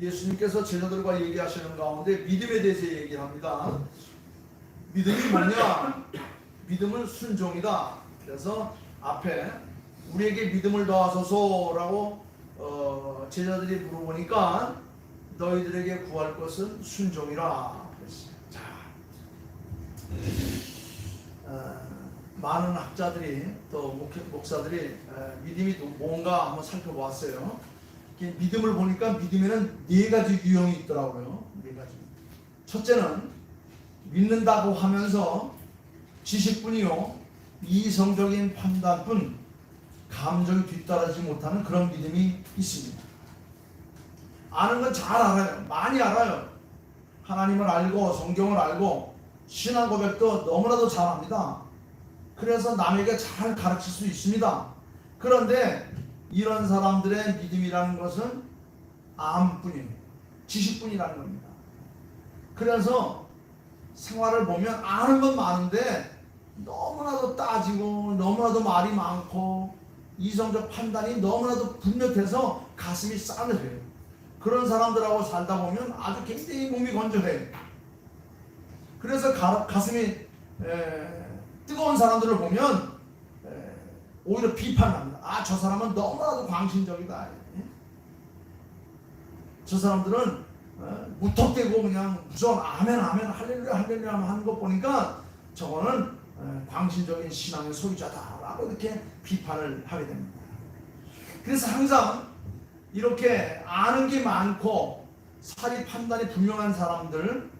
예수님께서 제자들과 얘기하시는 가운데 믿음에 대해서 얘기를 합니다. 믿음이 뭐냐? 믿음은 순종이다. 그래서 앞에 우리에게 믿음을 더하소서라고 어, 제자들이 물어보니까 너희들에게 구할 것은 순종이라. 자, 어, 많은 학자들이 또 목회, 목사들이 에, 믿음이 또 뭔가 한번 살펴보았어요. 믿음을 보니까 믿음에는 네 가지 유형이 있더라고요. 네 가지. 첫째는 믿는다고 하면서 지식뿐이요 이성적인 판단뿐 감정이 뒤따르지 못하는 그런 믿음이 있습니다. 아는 건 잘 알아요. 많이 알아요. 하나님을 알고 성경을 알고 신앙 고백도 너무나도 잘합니다. 그래서 남에게 잘 가르칠 수 있습니다. 그런데 이런 사람들의 믿음이라는 것은 암뿐이에요. 지식뿐이라는 겁니다. 그래서 생활을 보면 아는 건 많은데 너무나도 따지고 너무나도 말이 많고 이성적 판단이 너무나도 분명해서 가슴이 싸늘해요. 그런 사람들하고 살다 보면 아주 굉장히 몸이 건조해요. 그래서 가, 가슴이 에, 뜨거운 사람들을 보면 에, 오히려 비판합니다. 아, 저 사람은 너무나도 광신적이다. 예? 저 사람들은 어, 무턱대고 그냥 무조건 아멘 아멘 할렐루야 할렐루야 하는 것 보니까 저거는 어, 광신적인 신앙의 소유자다라고 이렇게 비판을 하게 됩니다. 그래서 항상 이렇게 아는 게 많고 사리 판단이 분명한 사람들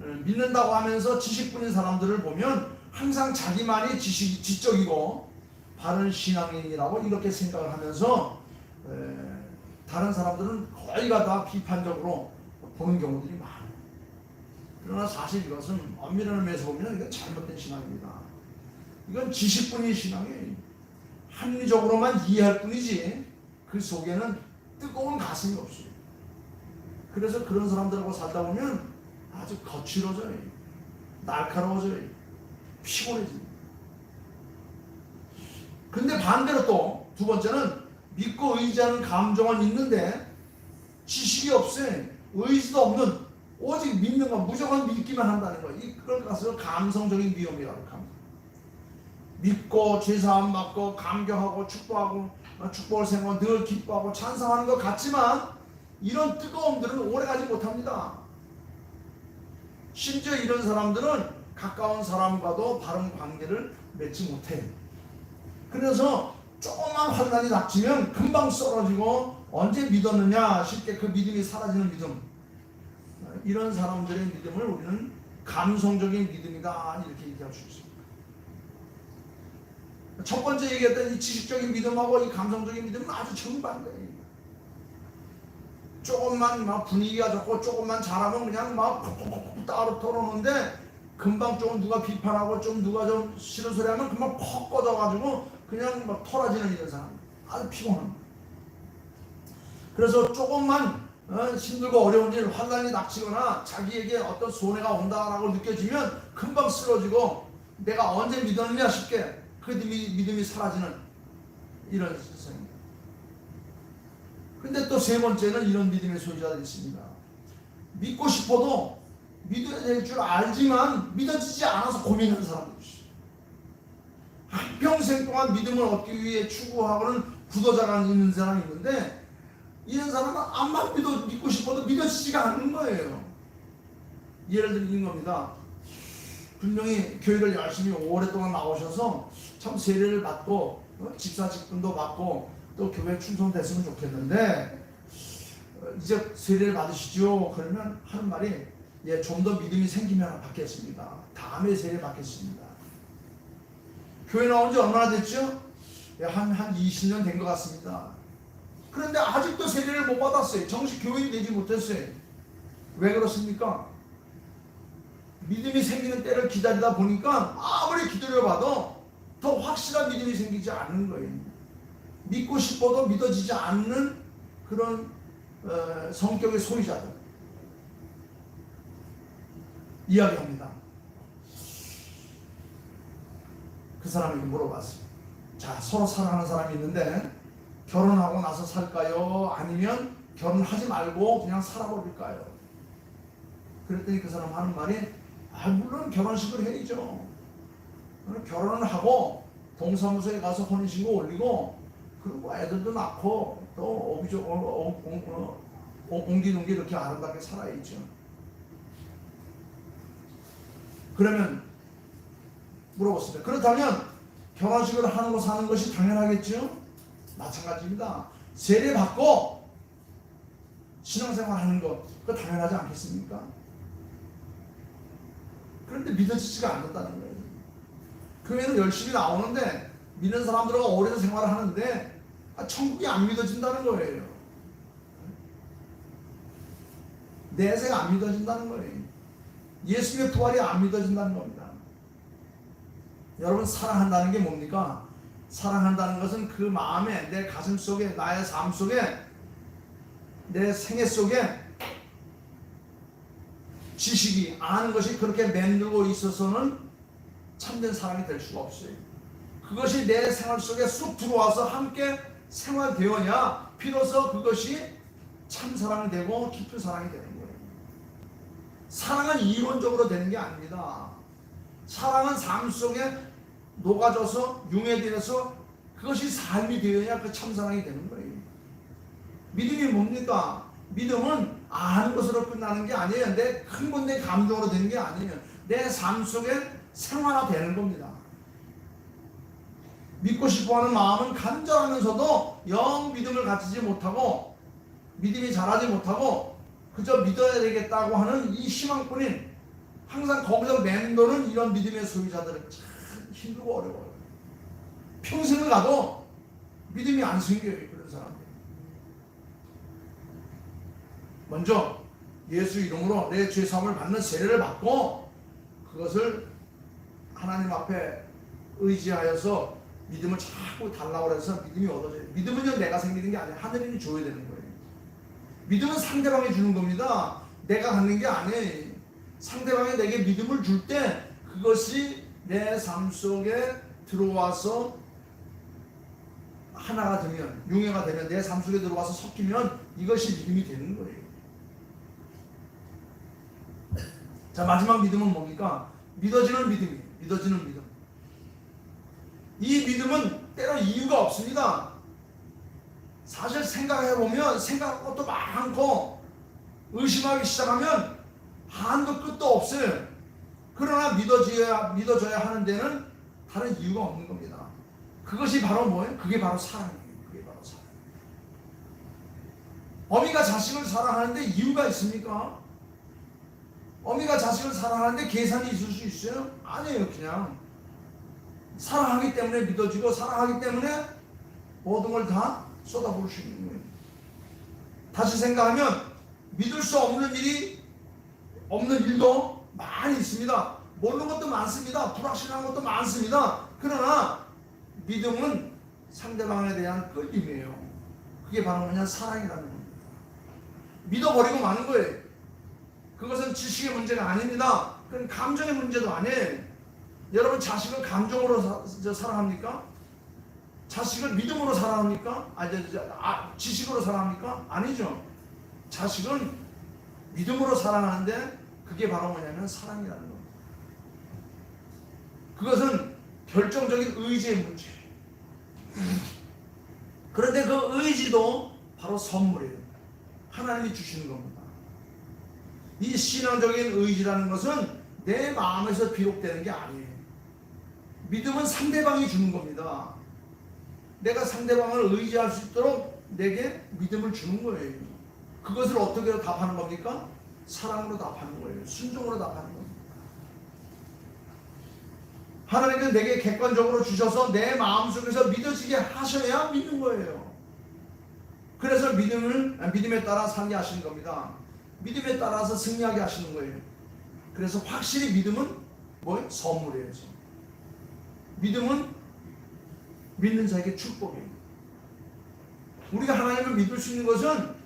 어, 믿는다고 하면서 지식뿐인 사람들을 보면 항상 자기만이 지식 지적이고 바른 신앙인이라고 이렇게 생각을 하면서 에, 다른 사람들은 거의가 다 비판적으로 보는 경우들이 많아요. 그러나 사실 이것은 엄밀한 의미에서 보면 이건 잘못된 신앙입니다. 이건 지식뿐인 신앙이에요. 합리적으로만 이해할 뿐이지 그 속에는 뜨거운 가슴이 없어요. 그래서 그런 사람들하고 살다 보면 아주 거칠어져요. 날카로워져요. 피곤해집니다. 근데 반대로 또 두 번째는 믿고 의지하는 감정은 있는데 지식이 없어요. 의지도 없는 오직 믿는 것 무조건 믿기만 한다는 거예요. 이걸 가서 감성적인 위험이라고 합니다. 믿고 죄사함 받고 감격하고 축복하고 어, 축복을 생각하고 늘 기뻐하고 찬성하는 것 같지만 이런 뜨거움들은 오래가지 못합니다. 심지어 이런 사람들은 가까운 사람과도 바른 관계를 맺지 못해요. 그래서 조금만 환난이 닥치면 금방 쓰러지고 언제 믿었느냐 쉽게 그 믿음이 사라지는 믿음. 이런 사람들의 믿음을 우리는 감성적인 믿음이다 이렇게 얘기할 수 있습니다. 첫 번째 얘기했던 이 지식적인 믿음하고 이 감성적인 믿음은 아주 정반대예요. 조금만 막 분위기가 좋고 조금만 잘하면 그냥 막 콕콕콕 따로 털어놓는데 금방 좀 누가 비판하고 좀 누가 좀 싫은 소리 하면 금방 퍽 꺼져가지고 그냥 막 털어지는 이런 사람 아주 피곤합니다. 그래서 조금만 어, 힘들고 어려운 일, 환란이 닥치거나 자기에게 어떤 손해가 온다라고 느껴지면 금방 쓰러지고 내가 언제 믿었느냐 싶게 그 믿음이, 믿음이 사라지는 이런 세상입니다. 근데 또 세 번째는 이런 믿음의 소유자들이 있습니다. 믿고 싶어도 믿어야 될 줄 알지만 믿어지지 않아서 고민하는 사람들이 있어요. 한평생 동안 믿음을 얻기 위해 추구하고는 굳어자가 있는 사람이 있는데 이런 사람은 암만 믿어, 믿고 싶어도 믿어지지가 않는 거예요. 예를 들는 겁니다. 분명히 교회를 열심히 오랫동안 나오셔서 참 세례를 받고 어, 집사 직분도 받고 또 교회 충성됐으면 좋겠는데 어, 이제 세례를 받으시죠. 그러면 하는 말이 예, 좀 더 믿음이 생기면 받겠습니다. 다음에 세례 받겠습니다. 교회 나온 지 얼마나 됐죠? 예, 한, 한 20년 된 것 같습니다. 그런데 아직도 세례를 못 받았어요. 정식 교인이 되지 못했어요. 왜 그렇습니까? 믿음이 생기는 때를 기다리다 보니까 아무리 기다려봐도 더 확실한 믿음이 생기지 않는 거예요. 믿고 싶어도 믿어지지 않는 그런 어, 성격의 소유자들 이야기합니다. 그 사람에게 물어봤어요. 자, 서로 사랑하는 사람이 있는데 결혼하고 나서 살까요? 아니면 결혼하지 말고 그냥 살아버릴까요? 그랬더니 그 사람 하는 말이 아 물론 결혼식을 해야죠. 어, 결혼을 하고 동사무소에 가서 혼인신고 올리고 그리고 애들도 낳고 또 어, 어, 어, 어, 옹기종기 이렇게 아름답게 살아야죠. 그러면 물어봤습니다. 그렇다면 결혼식을 하는 거 사는 것이 당연하겠죠? 마찬가지입니다. 세례 받고 신앙생활 하는 거 그거 당연하지 않겠습니까? 그런데 믿어지지가 않는다는 거예요. 교회는 열심히 나오는데 믿는 사람들과 오래 생활을 하는데 아, 천국이 안 믿어진다는 거예요. 내세가 안 믿어진다는 거예요. 예수님의 부활이 안 믿어진다는 겁니다. 여러분 사랑한다는 게 뭡니까? 사랑한다는 것은 그 마음에 내 가슴 속에 나의 삶 속에 내 생애 속에 지식이 아는 것이 그렇게 맴돌고 있어서는 참된 사랑이 될 수가 없어요. 그것이 내 생활 속에 쑥 들어와서 함께 생활되어야 비로소 그것이 참 사랑이 되고 깊은 사랑이 되는 거예요. 사랑은 이론적으로 되는 게 아닙니다. 사랑은 삶 속에 녹아져서 융해되어서 그것이 삶이 되어야 그 참사랑이 되는 거예요. 믿음이 뭡니까? 믿음은 아는 것으로 끝나는 게 아니에요. 내 큰건 내 감정으로 되는 게 아니에요. 내 삶 속에 생활화되는 겁니다. 믿고 싶어하는 마음은 간절하면서도 영 믿음을 갖지 못하고 믿음이 자라지 못하고 그저 믿어야 되겠다고 하는 이 희망뿐인 항상 거기서 맴도는 이런 믿음의 소유자들은 참 힘들고 어려워요. 평생을 가도 믿음이 안 생겨요. 그런 사람들. 먼저 예수 이름으로 내 죄사함을 받는 세례를 받고 그것을 하나님 앞에 의지하여서 믿음을 자꾸 달라고 해서 믿음이 얻어져요. 믿음은요 내가 생기는 게 아니에요. 하늘이 줘야 되는 거예요. 믿음은 상대방이 주는 겁니다. 내가 갖는 게 아니에요. 상대방이 내게 믿음을 줄 때 그것이 내 삶 속에 들어와서 하나가 되면 융해가 되면 내 삶 속에 들어와서 섞이면 이것이 믿음이 되는 거예요. 자 마지막 믿음은 뭡니까? 믿어지는 믿음이 믿어지는 믿음. 이 믿음은 때로 이유가 없습니다. 사실 생각해 보면 생각할 것도 많고 의심하기 시작하면 한도 끝도 없어요. 그러나 믿어져야 믿어져야 하는 데는 다른 이유가 없는 겁니다. 그것이 바로 뭐예요? 그게 바로 사랑이에요. 그게 바로 사랑. 어미가 자식을 사랑하는데 이유가 있습니까? 어미가 자식을 사랑하는데 계산이 있을 수 있어요? 아니에요. 그냥 사랑하기 때문에 믿어지고 사랑하기 때문에 모든 걸 다 쏟아부을 수 있는 거예요. 다시 생각하면 믿을 수 없는 일이 없는 일도 많이 있습니다. 모르는 것도 많습니다. 불확실한 것도 많습니다. 그러나 믿음은 상대방에 대한 끌림이에요. 그게 바로 뭐냐 사랑이라는 겁니다. 믿어버리고 마는 거예요. 그것은 지식의 문제가 아닙니다. 그건 감정의 문제도 아니에요. 여러분 자식을 감정으로 사, 저, 사랑합니까? 자식을 믿음으로 사랑합니까? 아니, 저, 저, 아, 지식으로 사랑합니까? 아니죠. 자식은 믿음으로 사랑하는데 그게 바로 뭐냐면 사랑이라는 겁니다. 그것은 결정적인 의지의 문제예요. 그런데 그 의지도 바로 선물이에요. 하나님이 주시는 겁니다. 이 신앙적인 의지라는 것은 내 마음에서 비롯되는 게 아니에요. 믿음은 상대방이 주는 겁니다. 내가 상대방을 의지할 수 있도록 내게 믿음을 주는 거예요. 그것을 어떻게 답하는 겁니까? 사랑으로 답하는 거예요. 순종으로 답하는 겁니다. 하나님은 내게 객관적으로 주셔서 내 마음속에서 믿어지게 하셔야 믿는 거예요. 그래서 믿음을 믿음에 따라 살게 하시는 겁니다. 믿음에 따라서 승리하게 하시는 거예요. 그래서 확실히 믿음은 뭐예요? 선물이에요. 믿음은 믿는 자에게 축복이에요. 우리가 하나님을 믿을 수 있는 것은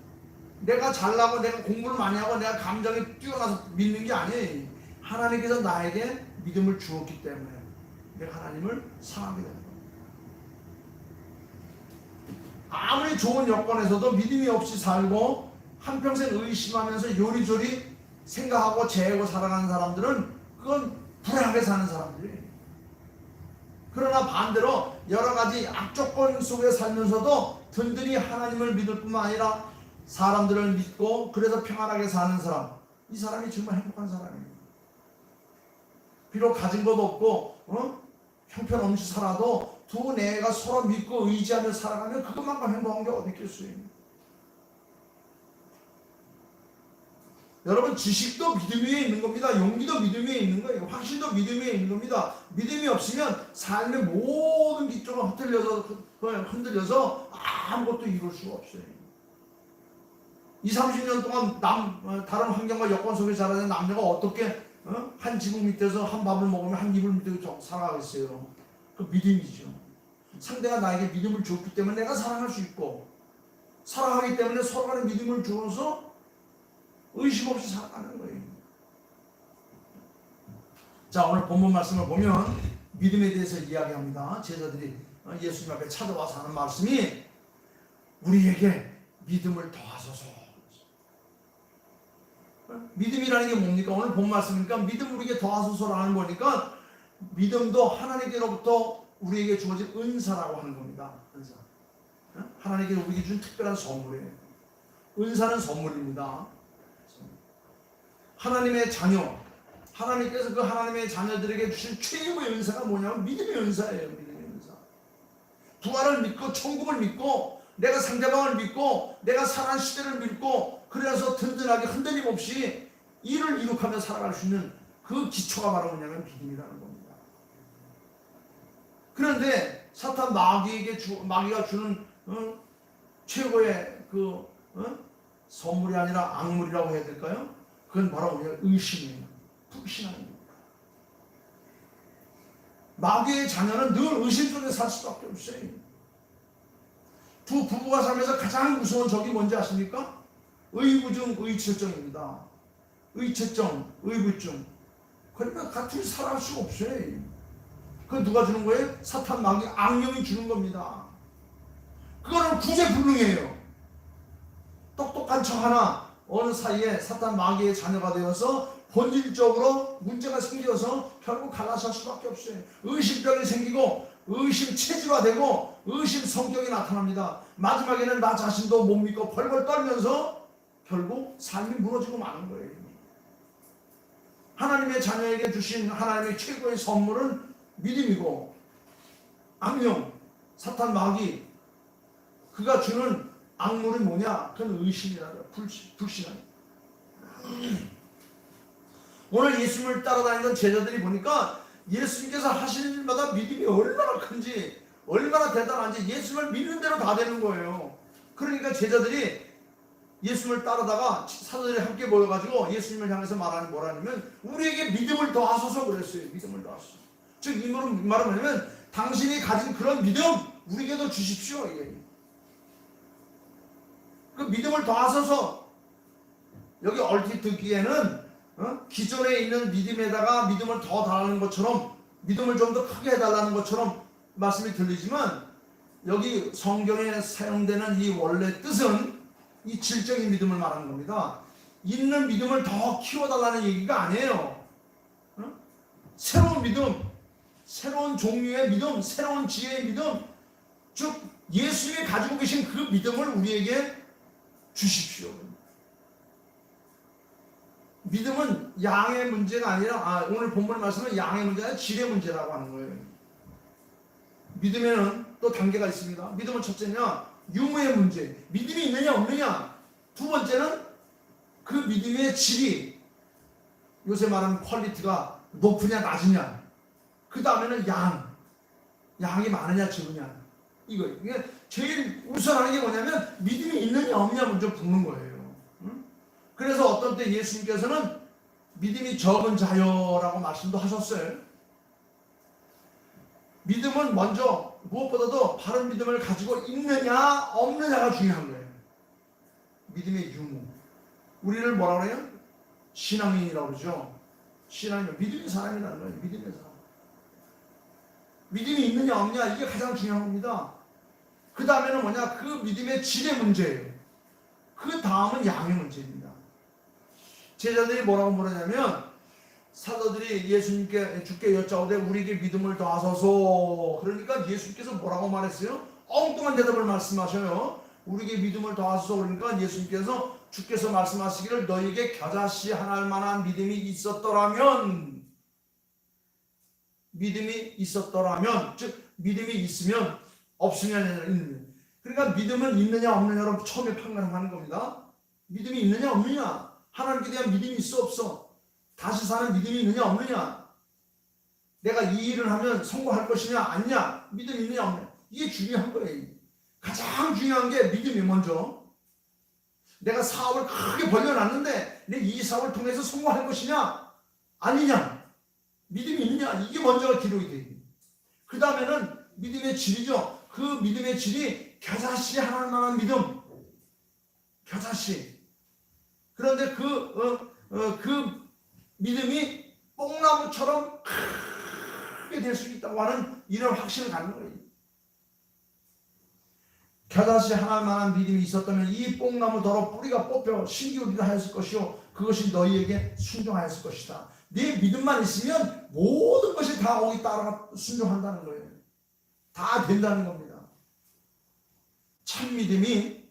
내가 잘나고 내가 공부를 많이 하고 내가 감정이 뛰어나서 믿는 게 아니에요. 하나님께서 나에게 믿음을 주었기 때문에 내가 하나님을 사랑하게 되는 거예요. 아무리 좋은 여건에서도 믿음이 없이 살고 한평생 의심하면서 요리조리 생각하고 재고 살아가는 사람들은 그건 불안하게 사는 사람들이에요. 그러나 반대로 여러 가지 악조건 속에 살면서도 든든히 하나님을 믿을 뿐만 아니라 사람들을 믿고 그래서 평안하게 사는 사람 이 사람이 정말 행복한 사람이에요. 비록 가진 것도 없고 어? 형편없이 살아도 두 내가 서로 믿고 의지하며 살아가면 그것만큼 행복한 게 어디 있겠어요. 여러분 지식도 믿음 위에 있는 겁니다. 용기도 믿음 위에 있는 거예요. 확신도 믿음 위에 있는 겁니다. 믿음이 없으면 삶의 모든 기초가 흔들려서 흔들려서 아무것도 이룰 수가 없어요. 2, 30년 동안 남 어, 다른 환경과 여건 속에 자라는 남녀가 어떻게 어? 한 지붕 밑에서 한 밥을 먹으면 한 입을 밑에서 살아가겠어요. 그 믿음이죠. 상대가 나에게 믿음을 줬기 때문에 내가 사랑할 수 있고 사랑하기 때문에 서로 간에 믿음을 주어서 의심 없이 살아가는 거예요. 자 오늘 본문 말씀을 보면 믿음에 대해서 이야기합니다. 제자들이 어, 예수님 앞에 찾아와서 하는 말씀이 우리에게 믿음을 더하소서. 어? 믿음이라는 게 뭡니까? 오늘 본 말씀이니까 믿음 우리에게 더하소서라는 거니까 믿음도 하나님께로부터 우리에게 주어진 은사라고 하는 겁니다. 은사. 어? 하나님께 우리에게 준 특별한 선물이에요. 은사는 선물입니다. 하나님의 자녀, 하나님께서 그 하나님의 자녀들에게 주신 최고의 은사가 뭐냐면 믿음의 은사예요. 믿음의 은사. 부활을 믿고 천국을 믿고 내가 상대방을 믿고 내가 살아난 시대를 믿고 그래서 든든하게 흔들림 없이 일을 이룩하며 살아갈 수 있는 그 기초가 바로 뭐냐면 믿음이라는 겁니다. 그런데 사탄 마귀에게 주, 마귀가 주는 어? 최고의 그 어? 선물이 아니라 악물이라고 해야 될까요? 그건 바로 우리가 의심이에요. 불신하는 겁니다. 마귀의 자녀는 늘 의심 속에 살 수밖에 없어요. 두 부부가 살면서 가장 무서운 적이 뭔지 아십니까? 의부증, 의체증입니다. 의체증, 의부증. 그러니까 같이 살아갈 수가 없어요. 그건 누가 주는 거예요? 사탄 마귀 악령이 주는 겁니다. 그거는 구제불능이에요. 똑똑한 척 하나 어느 사이에 사탄 마귀의 자녀가 되어서 본질적으로 문제가 생겨서 결국 갈라설 수밖에 없어요. 의심병이 생기고 의심 체질화되고 의심 성격이 나타납니다. 마지막에는 나 자신도 못 믿고 벌벌 떨면서 결국 삶이 무너지고 마는 거예요. 하나님의 자녀에게 주신 하나님의 최고의 선물은 믿음이고 악령, 사탄 마귀 그가 주는 악물이 뭐냐? 그건 의심이라는 불신, 불신함. 오늘 예수님을 따라다니던 제자들이 보니까 예수님께서 하시는 일마다 믿음이 얼마나 큰지 얼마나 대단한지 예수님을 믿는 대로 다 되는 거예요. 그러니까 제자들이 예수님을 따르다가 사도들이 함께 모여가지고 예수님을 향해서 말하는 뭐라냐면 우리에게 믿음을 더하소서 그랬어요. 믿음을 더하소서. 즉, 이 말은 뭐냐면 당신이 가진 그런 믿음 우리에게도 주십시오. 이게. 그 믿음을 더하소서 여기 얼핏 듣기에는 어? 기존에 있는 믿음에다가 믿음을 더 달하는 것처럼 믿음을 좀 더 크게 해달라는 것처럼 말씀이 들리지만 여기 성경에 사용되는 이 원래 뜻은 이 질적인 믿음을 말하는 겁니다. 있는 믿음을 더 키워달라는 얘기가 아니에요. 어? 새로운 믿음, 새로운 종류의 믿음, 새로운 지혜의 믿음, 즉 예수님이 가지고 계신 그 믿음을 우리에게 주십시오. 믿음은 양의 문제가 아니라 아, 오늘 본문 말씀은 양의 문제가 아니라 질의 문제라고 하는 거예요. 믿음에는 또 단계가 있습니다. 믿음은 첫째냐 유무의 문제. 믿음이 있느냐 없느냐. 두 번째는 그 믿음의 질이 요새 말하는 퀄리티가 높으냐 낮으냐. 그 다음에는 양. 양이 많으냐 적으냐. 이거 이게 제일 우선하는 게 뭐냐면 믿음이 있느냐 없느냐 먼저 묻는 거예요. 그래서 어떤 때 예수님께서는 믿음이 적은 자여라고 말씀도 하셨어요. 믿음은 먼저 무엇보다도 바른 믿음을 가지고 있느냐 없느냐가 중요한 거예요. 믿음의 유무. 우리를 뭐라 그래요? 신앙인이라고 그러죠. 신앙인 믿음의 사람이라는 거예요. 믿음의 사람. 믿음이 있느냐 없느냐 이게 가장 중요한 겁니다. 그 다음에는 뭐냐 그 믿음의 질의 문제예요. 그 다음은 양의 문제입니다. 제자들이 뭐라고 물었냐면 사도들이 예수님께 주께 여짜오되 우리에게 믿음을 더하소서 그러니까 예수님께서 뭐라고 말했어요? 엉뚱한 대답을 말씀하셔요. 우리에게 믿음을 더하소서 그러니까 예수님께서 주께서 말씀하시기를 너에게 겨자씨 하나할 만한 믿음이 있었더라면 믿음이 있었더라면 즉 믿음이 있으면 아니라 있느냐 그러니까 믿음은 있느냐 없느냐로 처음에 판단하는 겁니다. 믿음이 있느냐 없느냐 하나님께 대한 믿음이 있어 없어 다시 사는 믿음이 있느냐 없느냐? 내가 이 일을 하면 성공할 것이냐 아니냐? 믿음이 있느냐 없느냐? 이게 중요한 거예요. 가장 중요한 게 믿음이 먼저. 내가 사업을 크게 벌려놨는데 내 이 사업을 통해서 성공할 것이냐 아니냐? 믿음이 있느냐? 이게 먼저 기록이 돼요. 그 다음에는 믿음의 질이죠. 그 믿음의 질이 겨자씨 하나님 만한 믿음. 겨자씨. 그런데 그, 어, 어, 그 믿음이 뽕나무처럼 크게 될 수 있다고 하는 이런 확신을 갖는 거예요. 겨자씨 하나만한 믿음이 있었다면 이 뽕나무 더러 뿌리가 뽑혀 신기울이라 하였을 것이요 그것이 너희에게 순종하였을 것이다. 네 믿음만 있으면 모든 것이 다 거기 따라 순종한다는 거예요. 다 된다는 겁니다. 참 믿음이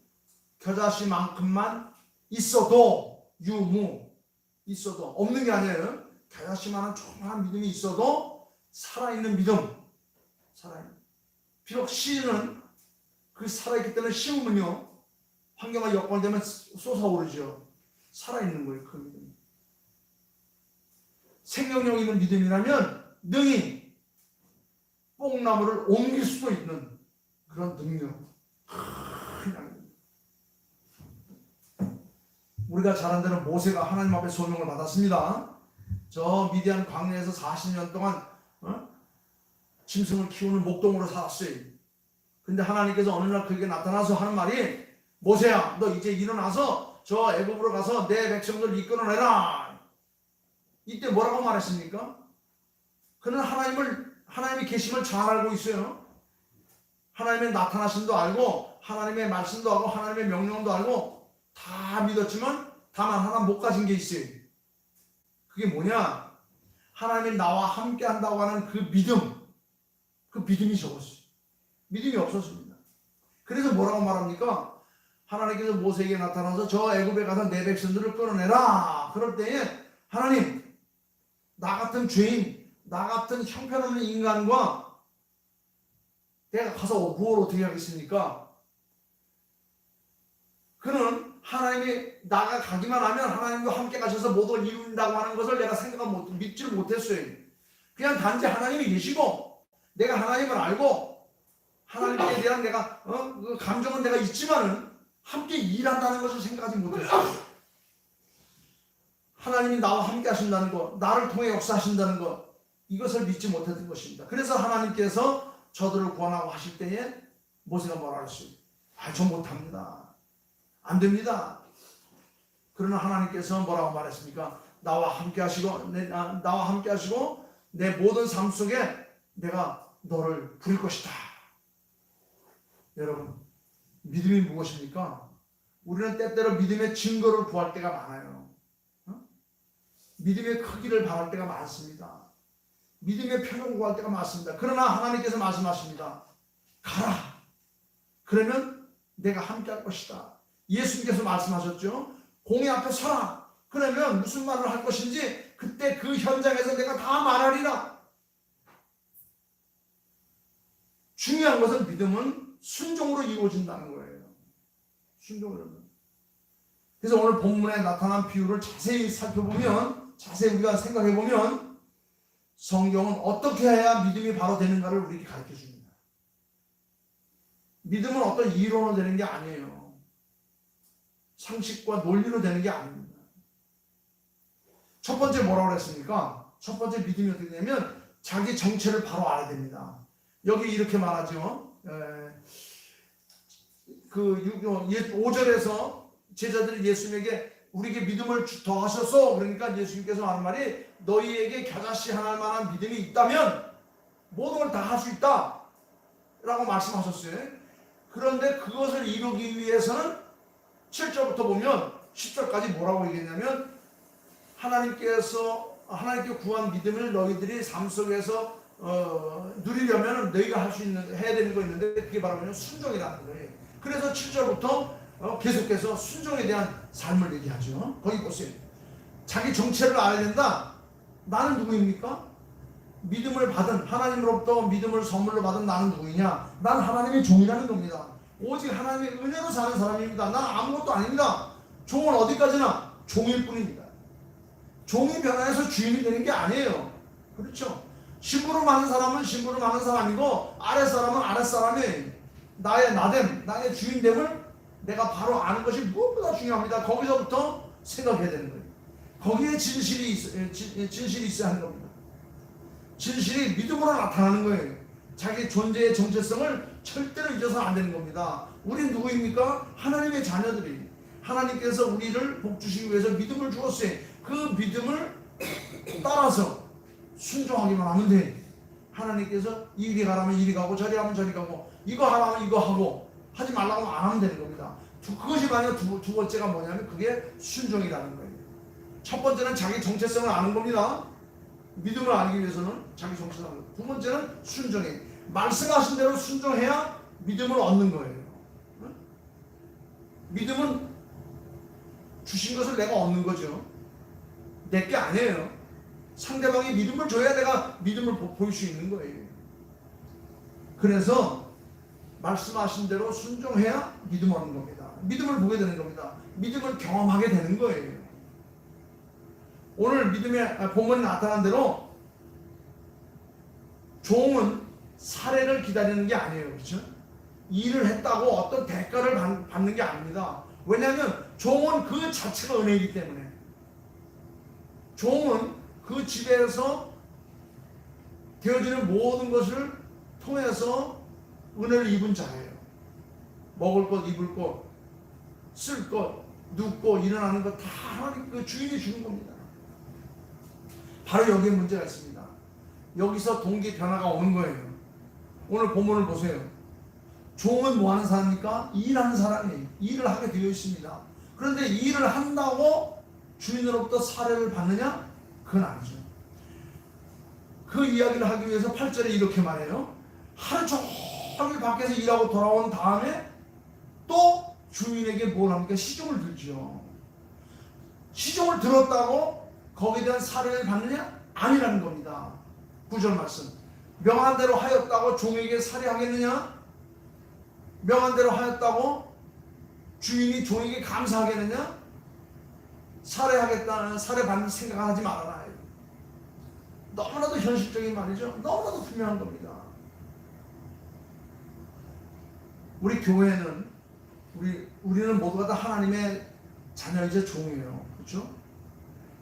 겨자씨만큼만 있어도 유무 있어도 없는 게 아니에요. 겨자씨만한 조그마한 믿음이 있어도 살아있는 믿음 살아있는. 비록 씨는 그 살아있기 때문에 심으면요 환경과 여건이 되면 솟아오르죠. 살아있는 거예요 그 믿음 생명력 있는 믿음이라면 능히 뽕나무를 옮길 수도 있는 그런 능력 그냥 우리가 잘 아는 모세가 하나님 앞에 소명을 받았습니다 저 미디안 광야에서 40년 동안 어? 짐승을 키우는 목동으로 살았어요 근데 하나님께서 어느 날 그에게 나타나서 하는 말이 모세야 너 이제 일어나서 저 애굽으로 가서 내 백성들 이끌어내라 이때 뭐라고 말했습니까? 그는 하나님을 하나님의 계심을 잘 알고 있어요 하나님의 나타나심도 알고 하나님의 말씀도 알고 하나님의 명령도 알고 다 믿었지만 다만 하나 못 가진 게 있어요 그게 뭐냐 하나님이 나와 함께 한다고 하는 그 믿음 그 믿음이 적었어요 믿음이 없었습니다. 그래서 뭐라고 말합니까? 하나님께서 모세에게 나타나서 저 애굽에 가서 내 백성들을 끌어내라. 그럴 때에 하나님 나 같은 죄인, 나 같은 형편없는 인간과 내가 가서 무엇을 어떻게 하겠습니까? 그는 하나님이 나가 가기만 하면 하나님과 함께 가셔서 모두 이룬다고 하는 것을 내가 생각 못 믿지를 못했어요. 그냥 단지 하나님이 계시고 내가 하나님을 알고 하나님에 대한 내가 어? 그 감정은 내가 있지만은 함께 일한다는 것을 생각하지 못했어요. 하나님이 나와 함께 하신다는 것, 나를 통해 역사하신다는 것, 이것을 믿지 못했던 것입니다. 그래서 하나님께서 저들을 구원하고 하실 때에 모세가 뭐라 했어요? 아, 저 못합니다. 안 됩니다. 그러나 하나님께서 뭐라고 말했습니까? 나와 함께 하시고, 내, 나, 나와 함께 하시고, 내 모든 삶 속에 내가 너를 부릴 것이다. 여러분, 믿음이 무엇입니까? 우리는 때때로 믿음의 증거를 구할 때가 많아요. 어? 믿음의 크기를 바랄 때가 많습니다. 믿음의 표현 구할 때가 많습니다. 그러나 하나님께서 말씀하십니다. 가라. 그러면 내가 함께 할 것이다. 예수님께서 말씀하셨죠. 공의 앞에 서라. 그러면 무슨 말을 할 것인지 그때 그 현장에서 내가 다 말하리라. 중요한 것은 믿음은 순종으로 이루어진다는 거예요. 순종으로. 그래서 오늘 본문에 나타난 비유를 자세히 살펴보면, 자세히 우리가 생각해 보면, 성경은 어떻게 해야 믿음이 바로 되는가를 우리에게 가르쳐 줍니다. 믿음은 어떤 이론으로 되는 게 아니에요. 상식과 논리로 되는 게 아닙니다. 첫 번째 뭐라고 그랬습니까? 첫 번째 믿음이 어떻게 되냐면, 자기 정체를 바로 알아야 됩니다. 여기 이렇게 말하죠. 에, 그 5절에서 제자들이 예수님에게 우리에게 믿음을 더하셔서 그러니까 예수님께서 하는 말이 너희에게 겨자씨 하나 만한 믿음이 있다면 모든 걸 다 할 수 있다 라고 말씀하셨어요. 그런데 그것을 이루기 위해서는 7절부터 보면 10절까지 뭐라고 얘기했냐면 하나님께서 하나님께 구한 믿음을 너희들이 삶 속에서 어, 누리려면 너희가 할 수 있는 해야 되는 거 있는데 그게 바로 순종이라는 거예요. 그래서 7절부터 어, 계속해서 순종에 대한 삶을 얘기하죠. 거기 보세요. 자기 정체를 알아야 된다. 나는 누구입니까? 믿음을 받은 하나님으로부터 믿음을 선물로 받은 나는 누구이냐? 난 하나님의 종이라는 겁니다. 오직 하나님의 은혜로 사는 사람입니다. 난 아무것도 아닙니다. 종은 어디까지나 종일 뿐입니다. 종이 변화해서 주인이 되는 게 아니에요. 그렇죠? 신부로 많은 사람은 신부로 많은 사람이고 아랫 사람은 아랫 사람이 나의 나됨, 나의 주인됨을 내가 바로 아는 것이 무엇보다 중요합니다. 거기서부터 생각해야 되는 거예요. 거기에 진실이 있, 에, 진- 에, 진실이 있어야 하는 겁니다. 진실이 믿음으로 나타나는 거예요. 자기 존재의 정체성을 절대로 잊어서는 안 되는 겁니다. 우린 누구입니까? 하나님의 자녀들이. 하나님께서 우리를 복 주시기 위해서 믿음을 주었어요. 그 믿음을 따라서 순종하기만 하면 돼. 하나님께서 이리 가라면 이리 가고 저리 하면 저리 가고 이거 하라면 이거 하고 하지 말라고 안 하면 되는 겁니다. 두, 그것이 만약 두, 두 번째가 뭐냐면 그게 순종이라는 거예요. 첫 번째는 자기 정체성을 아는 겁니다. 믿음을 알기 위해서는 자기 정체성을. 두 번째는 순종이 말씀하신 대로 순종해야 믿음을 얻는 거예요. 응? 믿음은 주신 것을 내가 얻는 거죠. 내 게 아니에요. 상대방이 믿음을 줘야 내가 믿음을 보- 보일 수 있는 거예요. 그래서 말씀하신 대로 순종해야 믿음 얻는 겁니다. 믿음을 보게 되는 겁니다. 믿음을 경험하게 되는 거예요. 오늘 믿음의 아, 본문에 나타난 대로 종은 사례를 기다리는 게 아니에요. 그렇죠? 일을 했다고 어떤 대가를 받- 받는 게 아닙니다. 왜냐하면 종은 그 자체가 은혜이기 때문에 종은 그 집에서 되어지는 모든 것을 통해서 은혜를 입은 자예요. 먹을 것, 입을 것, 쓸 것, 눕고 일어나는 것 다 하나님 그 주인이 주는 겁니다. 바로 여기에 문제가 있습니다. 여기서 동기 변화가 오는 거예요. 오늘 본문을 보세요. 종은 뭐 하는 사람입니까? 일하는 사람이에요. 일을 하게 되어 있습니다. 그런데 일을 한다고 주인으로부터 사례를 받느냐? 그건 아니죠. 그 이야기를 하기 위해서 8절에 이렇게 말해요. 하루 종일 밖에서 일하고 돌아온 다음에 또 주인에게 뭘 합니까? 시종을 들죠. 시종을 들었다고 거기에 대한 사례를 받느냐? 아니라는 겁니다. 구절 말씀. 명한 대로 하였다고 종에게 살해하겠느냐? 명한 대로 하였다고 주인이 종에게 감사하겠느냐? 살해하겠다는 살해받는 생각하지 말아라. 너무나도 현실적인 말이죠. 너무나도 분명한 겁니다. 우리 교회는 우리 우리는 모두가 다 하나님의 자녀이자 종이에요. 그렇죠?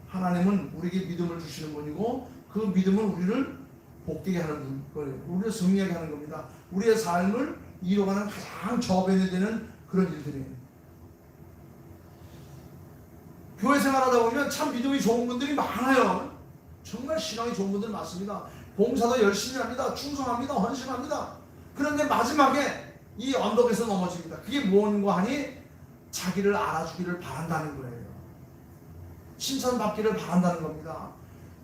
하나님은 우리에게 믿음을 주시는 분이고 그 믿음은 우리를 복되게 하는 거예요. 우리를 승리하게 하는 겁니다. 우리의 삶을 이뤄가는 가장 저변이 되는 그런 일들이에요. 교회 생활하다 보면 참 믿음이 좋은 분들이 많아요. 정말 신앙이 좋은 분들 많습니다. 봉사도 열심히 합니다. 충성합니다. 헌신합니다. 그런데 마지막에 이 언덕에서 넘어집니다. 그게 뭔가 하니 자기를 알아주기를 바란다는 거예요. 칭찬받기를 바란다는 겁니다.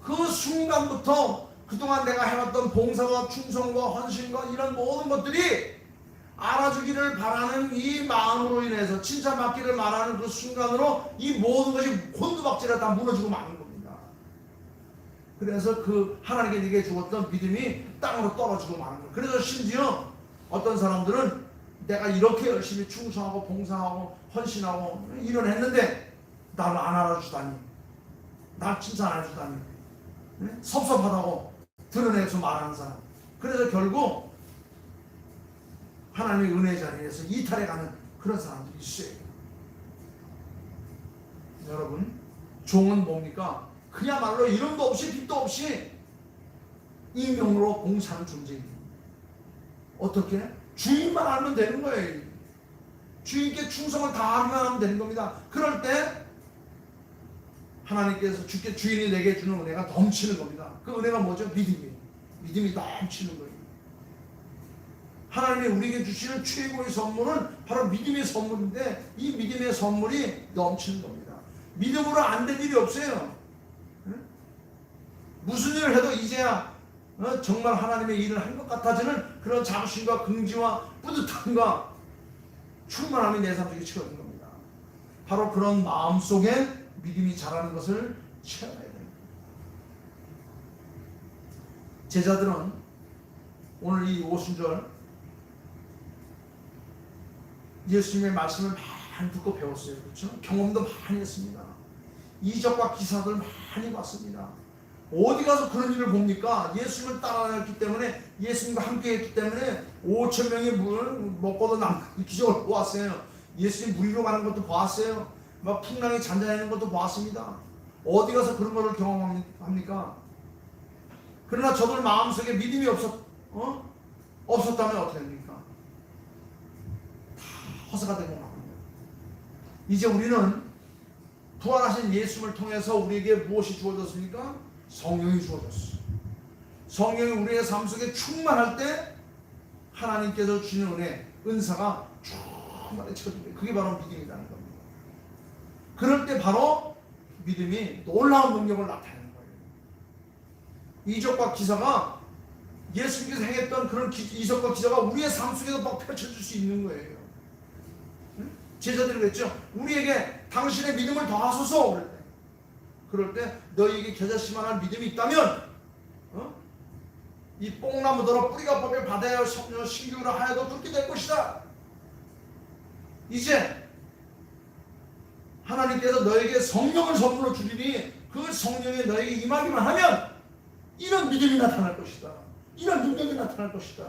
그 순간부터 그동안 내가 해왔던 봉사와 충성과 헌신과 이런 모든 것들이 알아주기를 바라는 이 마음으로 인해서 칭찬받기를 말하는 그 순간으로 이 모든 것이 곤두박질에 다 무너지고 마는 겁니다. 그래서 그 하나님께 내게 주었던 믿음이 땅으로 떨어지고 마는 거예요. 그래서 심지어 어떤 사람들은 내가 이렇게 열심히 충성하고 봉사하고 헌신하고 일을 했는데 나를 안 알아주다니 날 칭찬 안 해주다니 네? 섭섭하다고 드러내서 말하는 사람 그래서 결국 하나님의 은혜 자리에서 이탈해 가는 그런 사람들이 있어요 여러분 종은 뭡니까? 그야말로 이름도 없이 빛도 없이 익명으로 봉사하는 존재입니다 어떻게? 주인만 알면 되는 거예요. 주인께 충성을 다하기만 하면 되는 겁니다. 그럴 때 하나님께서 주께 주인이 내게 주는 은혜가 넘치는 겁니다. 그 은혜가 뭐죠? 믿음이에요. 믿음이 넘치는 거예요. 하나님이 우리에게 주시는 최고의 선물은 바로 믿음의 선물인데 이 믿음의 선물이 넘치는 겁니다. 믿음으로 안 될 일이 없어요. 응? 무슨 일을 해도 이제야 어, 정말 하나님의 일을 한 것 같아지는 그런 자부심과 긍지와 뿌듯함과 충만함이 내 삶 속에 채워진 겁니다. 바로 그런 마음 속에 믿음이 자라는 것을 체험해야 됩니다. 제자들은 오늘 이 오순절 예수님의 말씀을 많이 듣고 배웠어요. 그렇죠? 경험도 많이 했습니다. 이적과 기사들 많이 봤습니다. 어디 가서 그런 일을 봅니까? 예수님을 따라했기 때문에 예수님과 함께 했기 때문에 5천 명의 물 먹고도 남는 기적을 보았어요. 예수님 무리로 가는 것도 보았어요. 막 풍랑이 잔잔해지는 것도 보았습니다. 어디 가서 그런 것을 경험합니까? 그러나 저들 마음속에 믿음이 없었, 어? 없었다면 어떻게 됩니까? 다 허사가 되고 말합니다. 이제 우리는 부활하신 예수님을 통해서 우리에게 무엇이 주어졌습니까? 성령이 주어졌어. 성령이 우리의 삶 속에 충만할 때 하나님께서 주시는 은혜, 은사가 쳐집니다. 그게 바로 믿음이라는 겁니다. 그럴 때 바로 믿음이 놀라운 능력을 나타내는 거예요. 이적과 기사가 예수님께서 행했던 그런 기, 이적과 기사가 우리의 삶 속에서 막 펼쳐질 수 있는 거예요. 응? 제자들이 그랬죠. 우리에게 당신의 믿음을 더하소서 그럴 때. 그럴 때 너희에게 겨자씨만한 믿음이 있다면 어? 이 뽕나무더러 뿌리가 뽑혀 바다에 신기로 하여도 뚫게 될 것이다. 이제 하나님께서 너에게 성령을 선물로 주리니 그 성령이 너에게 임하기만 하면 이런 믿음이 나타날 것이다. 이런 능력이 나타날 것이다.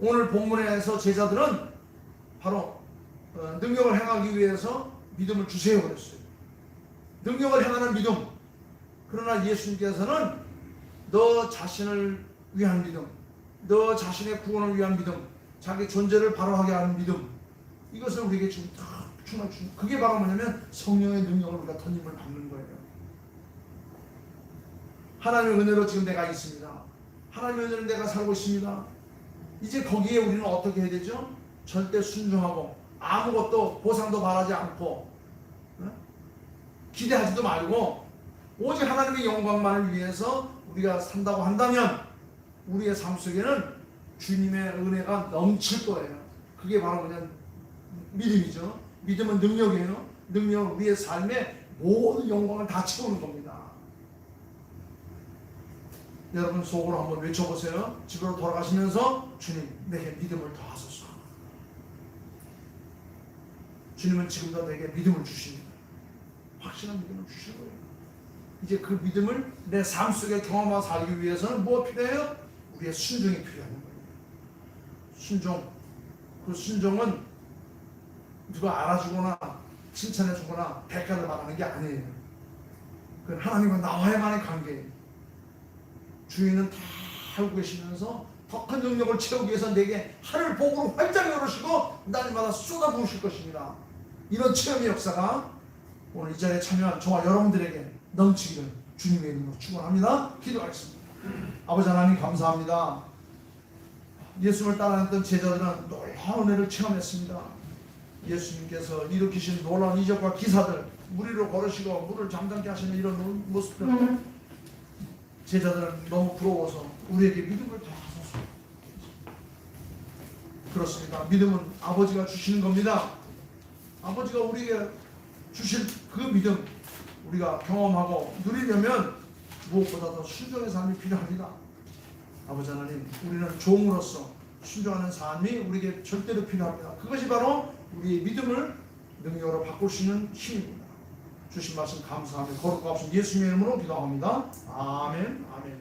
오늘 본문에서 제자들은 바로 어, 능력을 행하기 위해서 믿음을 주세요 그랬어요. 능력을 행하는 믿음. 그러나 예수님께서는 너 자신을 위한 믿음, 너 자신의 구원을 위한 믿음, 자기 존재를 바로하게 하는 믿음. 이것을 우리에게 지금 다 충만 주. 그게 바로 뭐냐면 성령의 능력을 우리가 던짐을 받는 거예요. 하나님의 은혜로 지금 내가 있습니다. 하나님의 은혜로 내가 살고 있습니다. 이제 거기에 우리는 어떻게 해야 되죠? 절대 순종하고 아무것도 보상도 바라지 않고 어? 기대하지도 말고 오직 하나님의 영광만을 위해서 우리가 산다고 한다면 우리의 삶 속에는 주님의 은혜가 넘칠 거예요. 그게 바로 그냥 믿음이죠. 믿음은 능력이에요. 능력은 우리의 삶의 모든 영광을 다 채우는 겁니다. 여러분 속으로 한번 외쳐보세요. 집으로 돌아가시면서 주님 내게 믿음을 더하소서. 주님은 지금도 내게 믿음을 주십니다. 확실한 믿음을 주시는 거예요. 이제 그 믿음을 내 삶 속에 경험하고 살기 위해서는 뭐가 필요해요? 우리의 순종이 필요한 거예요. 순종. 그 순종은 누가 알아주거나 칭찬해주거나 대가를 말하는 게 아니에요. 그건 하나님과 나와야만의 관계예요. 주인은 다 알고 계시면서 더 큰 능력을 채우기 위해서 내게 하늘 복으로 활짝 열으시고 날마다 쏟아부으실 것입니다. 이런 체험의 역사가 오늘 이 자리에 참여한 저와 여러분들에게 넘치기를 주님의 이름으로 축원합니다. 기도하겠습니다. 아버지 하나님 감사합니다. 예수님을 따라했던 제자들은 놀라운 은혜를 체험했습니다. 예수님께서 일으키신 놀라운 이적과 기사들 무리로 걸으시고 물을 잠잠케 하시는 이런 모습들 제자들은 너무 부러워서 우리에게 믿음을 더하소서. 그렇습니다. 믿음은 아버지가 주시는 겁니다. 아버지가 우리에게 주실 그 믿음 우리가 경험하고 누리려면 무엇보다 더 순종의 삶이 필요합니다. 아버지 하나님, 우리는 종으로서 순종하는 삶이 우리에게 절대로 필요합니다. 그것이 바로 우리의 믿음을 능력으로 바꿀 수 있는 힘입니다. 주신 말씀 감사하며 거룩하신 예수님의 이름으로 기도합니다. 아멘, 아멘.